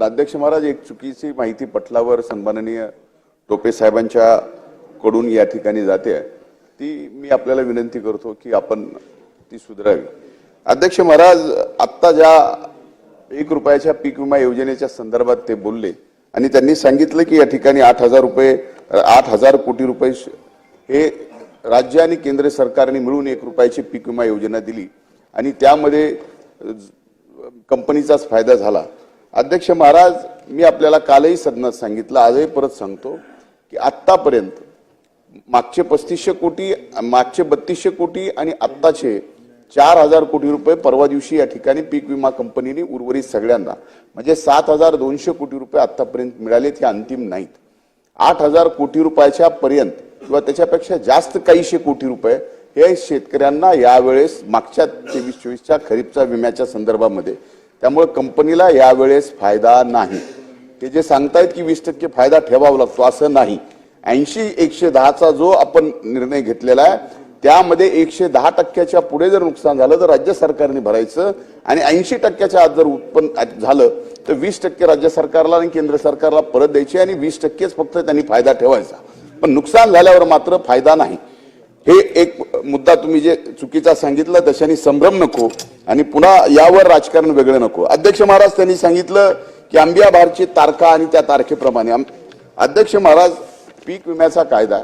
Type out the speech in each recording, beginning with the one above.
अध्यक्ष महाराज एक चुकीची माहिती पटलावर सन्माननीय टोपे साहेबांच्या कडून या ठिकाणी जाते. ती मी आपल्याला विनंती करतो की आपण ती सुधारावी. अध्यक्ष महाराज आत्ता ज्या एक रुपयाच्या पीक विमा योजनेच्या संदर्भात ते बोलले आणि त्यांनी सांगितलं की या ठिकाणी आठ हजार रुपये आठ हजार कोटी रुपये हे राज्य आणि केंद्र सरकारने मिळून एक रुपयाची पीक विमा योजना दिली आणि त्यामध्ये कंपनीचाच फायदा झाला. अध्यक्ष महाराज मी आपल्याला कालही सदनात सांगितलं आजही परत सांगतो की आत्तापर्यंत मागचे पस्तीसशे कोटी मागचे बत्तीसशे कोटी आणि आत्ताचे चार हजार कोटी रुपये परवा दिवशी या ठिकाणी पीक विमा कंपनीने उर्वरित सगळ्यांना. म्हणजे सात हजार दोनशे कोटी रुपये आत्तापर्यंत मिळालेत हे अंतिम नाहीत. आठ हजार कोटी रुपयाच्या पर्यंत किंवा त्याच्यापेक्षा जास्त काहीशे कोटी रुपये हे शेतकऱ्यांना यावेळेस मागच्या तेवीस चोवीसच्या खरीपच्या विम्याच्या संदर्भामध्ये त्यामुळे कंपनीला यावेळेस फायदा नाही. ते जे सांगतायत की वीस टक्के फायदा ठेवावा लागतो असं नाही. ऐंशी एकशे दहाचा जो आपण निर्णय घेतलेला आहे त्यामध्ये एकशे दहा टक्क्याच्या पुढे जर नुकसान झालं तर राज्य सरकारने भरायचं. आणि ऐंशी टक्क्याच्या आत जर उत्पन्न झालं तर वीस टक्के राज्य सरकारला आणि केंद्र सरकारला परत द्यायची आणि वीस टक्केच फक्त त्यांनी फायदा ठेवायचा. पण नुकसान झाल्यावर मात्र फायदा नाही. हे एक मुद्दा तुम्ही जे चुकीचा सांगितलं तशाने संभ्रम नको आणि पुन्हा यावर राजकारण वेगळं नको. अध्यक्ष महाराज त्यांनी सांगितलं की आंबिया बारची तारखा आणि त्या तारखेप्रमाणे. अध्यक्ष महाराज पीक विम्याचा कायदा.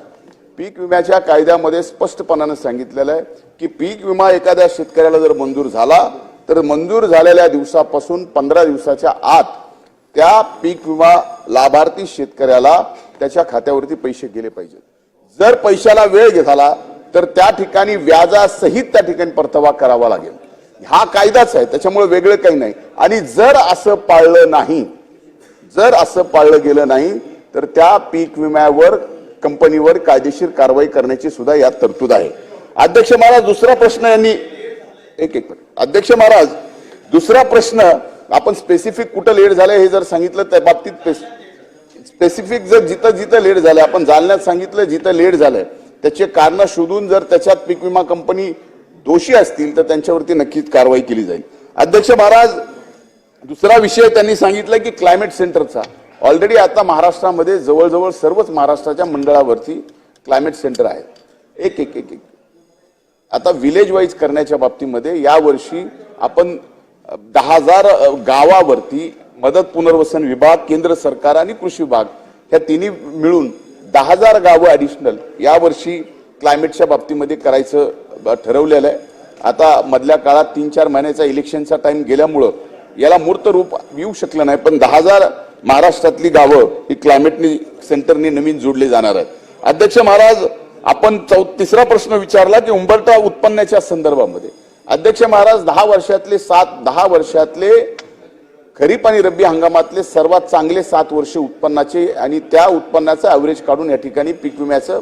पीक विम्याच्या कायद्यामध्ये स्पष्टपणानं सांगितलेलं आहे की पीक विमा एखाद्या शेतकऱ्याला जर मंजूर झाला तर मंजूर झालेल्या दिवसापासून पंधरा दिवसाच्या आत त्या पीक विमा लाभार्थी शेतकऱ्याला त्याच्या खात्यावरती पैसे गेले पाहिजेत. जर पैशाला वेळ झाला तर त्या ठिकाणी व्याजासहित त्या ठिकाणी परतावा करावा लागेल. हा कायदाच आहे त्याच्यामुळे वेगळं काही नाही. आणि जर असं पाळलं नाही जर असं पाळलं गेलं नाही तर त्या पीक विम्यावर कंपनीवर कायदेशीर कारवाई करण्याची सुद्धा यात तरतूद आहे. अध्यक्ष महाराज दुसरा प्रश्न यांनी एक एक अध्यक्ष महाराज दुसरा प्रश्न आपण स्पेसिफिक कुठं लेट झालं हे जर सांगितलं त्या बाबतीत स्पेसिफिक जर जिथं जिथं लेट झालं आपण जालन्यात सांगितलं जिथं लेट झालं त्याचे कारणं शोधून जर त्याच्यात पीक विमा कंपनी दोषी असतील तर त्यांच्यावरती नक्कीच कारवाई केली जाईल. अध्यक्ष महाराज दुसरा विषय त्यांनी सांगितला की क्लायमेट सेंटरचा ऑलरेडी आता महाराष्ट्रामध्ये जवळजवळ सर्वच महाराष्ट्राच्या मंडळावरती क्लायमेट सेंटर आहेत एक एक एक एक. आता विलेज वाईज करण्याच्या बाबतीमध्ये यावर्षी आपण दहा हजार गावावरती मदत पुनर्वसन विभाग केंद्र सरकार आणि कृषी विभाग ह्या तिन्ही मिळून दहा हजार गावं ॲडिशनल यावर्षी क्लायमेटच्या बाबतीमध्ये करायचं ठरवलेलं आहे. आता मधल्या काळात तीन चार महिन्याचा इलेक्शनचा टाइम गेल्यामुळं याला मूर्त रूप येऊ शकलं नाही. पण दहा हजार महाराष्ट्रातली गावं ही क्लायमेटनी सेंटरनी नवीन जोडली जाणार आहेत. अध्यक्ष महाराज आपण चौ तिसरा प्रश्न विचारला की उंबरटा उत्पन्नाच्या संदर्भामध्ये. अध्यक्ष महाराज दहा वर्षातले सात दहा वर्षातले खरीप आणि रब्बी हंगामातले सर्वात चांगले सात वर्ष उत्पन्नाचे आणि त्या उत्पन्नाचं ॲव्हरेज काढून या ठिकाणी पीक विम्याचं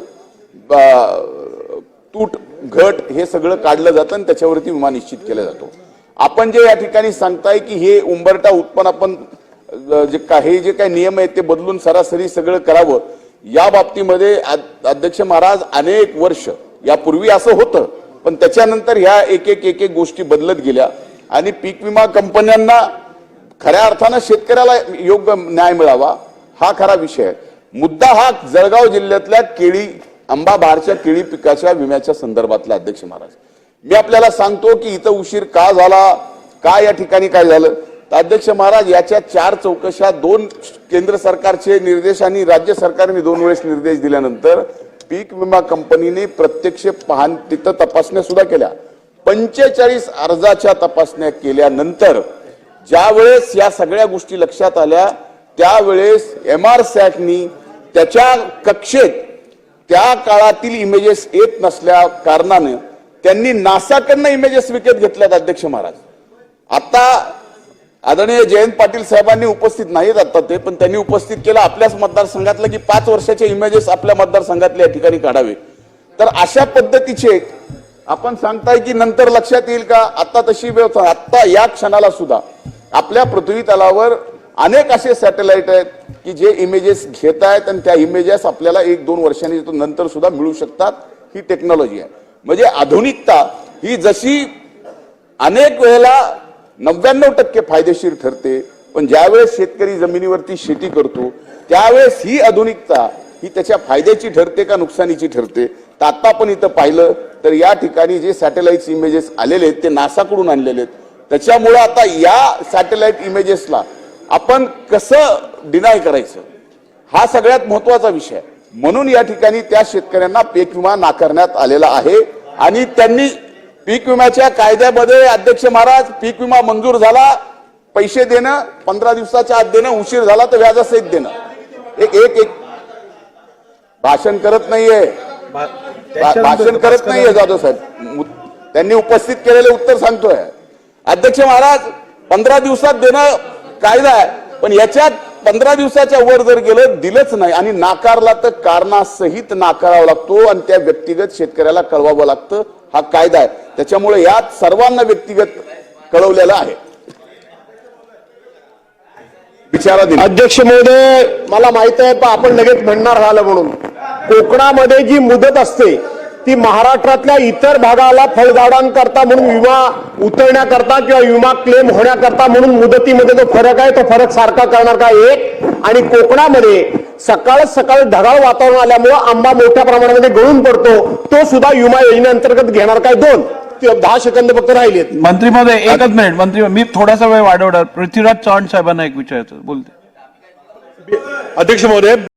तूट घट हे सगळं काढलं जातं आणि त्याच्यावरती विमा निश्चित केला जातो. आपण जे या ठिकाणी सांगताय की हे उंबरटा उत्पन्न आपण जे का हे जे काही नियम आहेत ते बदलून सरासरी सगळं करावं. या बाबतीमध्ये अ- अध्यक्ष महाराज अनेक वर्ष यापूर्वी असं होतं पण त्याच्यानंतर ह्या एक एक एक एक गोष्टी बदलत गेल्या. आणि पीक विमा कंपन्यांना खऱ्या अर्थानं शेतकऱ्याला योग्य न्याय मिळावा हा खरा विषय आहे. मुद्दा हा जळगाव जिल्ह्यातल्या केळी आंबा बहारच्या केळी पिकाच्या विम्याच्या संदर्भातला अध्यक्ष महाराज. मी आपल्याला सांगतो की इथं उशीर का झाला का या ठिकाणी काय झालं? तर अध्यक्ष महाराज याच्या चार चौकशा दोन केंद्र सरकारचे निर्देश आणि राज्य सरकारने दोन वेळेस निर्देश दिल्यानंतर पीक विमा कंपनीने प्रत्यक्ष पाहण तिथं तपासण्या सुद्धा केल्या. पंचेचाळीस अर्जाच्या तपासण्या केल्यानंतर ज्यावेळेस या सगळ्या गोष्टी लक्षात आल्या त्यावेळेस एम आर सॅटनी त्याच्या कक्षेत त्या काळातील इमेजेस येत नसल्या कारणानं त्यांनी नासाकडनं इमेजेस विकत घेतल्यात अध्यक्ष महाराज. आता आदरणीय जयंत पाटील साहेबांनी उपस्थित नाहीत आता ते पण त्यांनी उपस्थित केलं आपल्याच मतदारसंघातलं की पाच वर्षाचे इमेजेस आपल्या मतदारसंघातल्या या ठिकाणी काढावे. तर अशा पद्धतीचे आपण सांगताय की नंतर लक्षात येईल का? आता तशी व्यवस्था आत्ता या क्षणाला सुद्धा आपल्या पृथ्वी तलावर अनेक असे सॅटेलाइट आहेत की जे इमेजेस घेत आहेत आणि त्या इमेजेस आपल्याला एक दोन वर्षांनी नंतर सुद्धा मिळू शकतात. ही टेक्नॉलॉजी आहे. म्हणजे आधुनिकता ही जशी अनेक वेळेला नव्याण्णव टक्के फायदेशीर ठरते पण ज्यावेळेस शेतकरी जमिनीवरती शेती करतो त्यावेळेस ही आधुनिकता ही त्याच्या फायद्याची ठरते का नुकसानीची ठरते? तर आता पण इथं पाहिलं तर या ठिकाणी जे सॅटेलाइट इमेजेस आलेले आहेत ते नासाकडून आणलेले आहेत. त्याच्यामुळं आता या सॅटेलाइट इमेजेसला आपण कसं डिनाय करायचं? हा सगळ्यात महत्त्वाचा विषय आहे. म्हणून या ठिकाणी त्या शेतकऱ्यांना पीक विमा नाकारण्यात आलेला आहे आणि त्यांनी पीक विम्याच्या कायद्यामध्ये अध्यक्ष महाराज पीक विमा मंजूर झाला पैसे देणं पंधरा दिवसाच्या आत देणं उशीर झाला तर व्याजासहित देणं. एक एक एक. भाषण करत नाहीये. भा- भाषण करत नाहीये जाधव साहेब? त्यांनी उपस्थित केलेले उत्तर सांगतोय. अध्यक्ष महाराज पंधरा दिवसात देणं कायदा आहे पण याच्यात पंधरा दिवसाच्या वर जर गेलं दिलंच नाही. आणि नाकारला तर कारणासहित नाकारावा लागतो आणि त्या व्यक्तिगत शेतकऱ्याला कळवावं लागतं. हा कायदा आहे. त्याच्यामुळे यात सर्वांना व्यक्तिगत कळवलेलं आहे. विचारा अध्यक्ष महोदय मला माहीत आहे पण आपण लगेच म्हणणार झालं म्हणून. कोकणामध्ये जी मुदत असते ती महाराष्ट्रातल्या इतर भागाला फळझाडांकरता म्हणून विमा उतरण्याकरता किंवा विमा क्लेम होण्याकरता म्हणून मुदतीमध्ये जो फरक आहे तो फरक सारखा करणार का एक? आणि कोकणामध्ये सकाळ सकाळ ढगाळ वातावरण आल्यामुळं आंबा मोठ्या प्रमाणामध्ये गळून पडतो तो सुद्धा विमा योजनेअंतर्गत घेणार काय दोन? ते दहा सेकंद फक्त राहिलेत मंत्री महोदय एकच मिनिट मंत्री मी थोडासा वेळ वाढवणार. पृथ्वीराज चव्हाण साहेबांना एक विचारायचं बोलते. अध्यक्ष महोदय